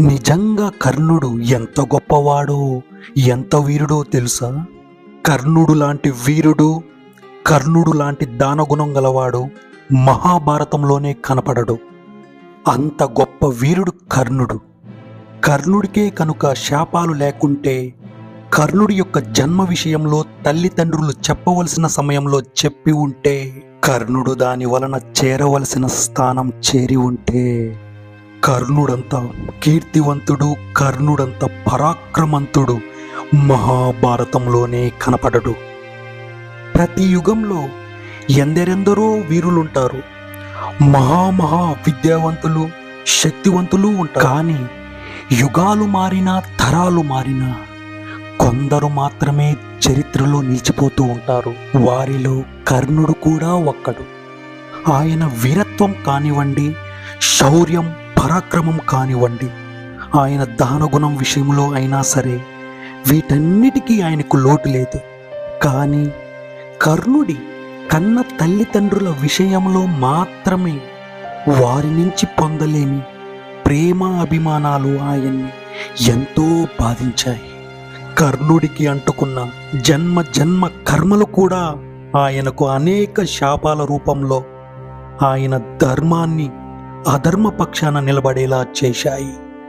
నిజంగా కర్ణుడు ఎంత గొప్పవాడో ఎంత వీరుడో తెలుసా? కర్ణుడు లాంటి వీరుడు కర్ణుడు లాంటి దానగుణం గలవాడు మహాభారతంలోనే కనపడడు. అంత గొప్ప వీరుడు కర్ణుడు. కర్ణుడికే కనుక శాపాలు లేకుంటే కర్ణుడి యొక్క జన్మ విషయంలో తల్లిదండ్రులు చెప్పవలసిన సమయంలో చెప్పి ఉంటే కర్ణుడు దాని వలన చేరవలసిన స్థానం చేరి ఉంటే కర్ణుడంత కీర్తివంతుడు కర్ణుడంత పరాక్రమంతుడు మహాభారతంలోనే కనపడడు. ప్రతి యుగంలో ఎందరెందరో వీరులుంటారు. మహామహా విద్యావంతులు శక్తివంతులు ఉంటారు. కానీ యుగాలు మారినా తరాలు మారినా కొందరు మాత్రమే చరిత్రలో నిలిచిపోతూ ఉంటారు. వారిలో కర్ణుడు కూడా ఒక్కడు. ఆయన వీరత్వం కానివ్వండి శౌర్యం పరాక్రమం కానివ్వండి. ఆయన దానగుణం విషయంలో అయినా సరే వీటన్నిటికీ ఆయనకు లోటు లేదు. కానీ కర్ణుడి కన్న తల్లిదండ్రుల విషయంలో మాత్రమే వారి నుంచి పొందలేని ప్రేమ అభిమానాలు ఆయన్ని ఎంతో బాధించాయి. కర్ణుడికి అంటుకున్న జన్మ జన్మ కర్మలు కూడా ఆయనకు అనేక శాపాల రూపంలో ఆయన ధర్మాన్ని అధర్మ పక్షాన నిలబడేలా చేశాయి.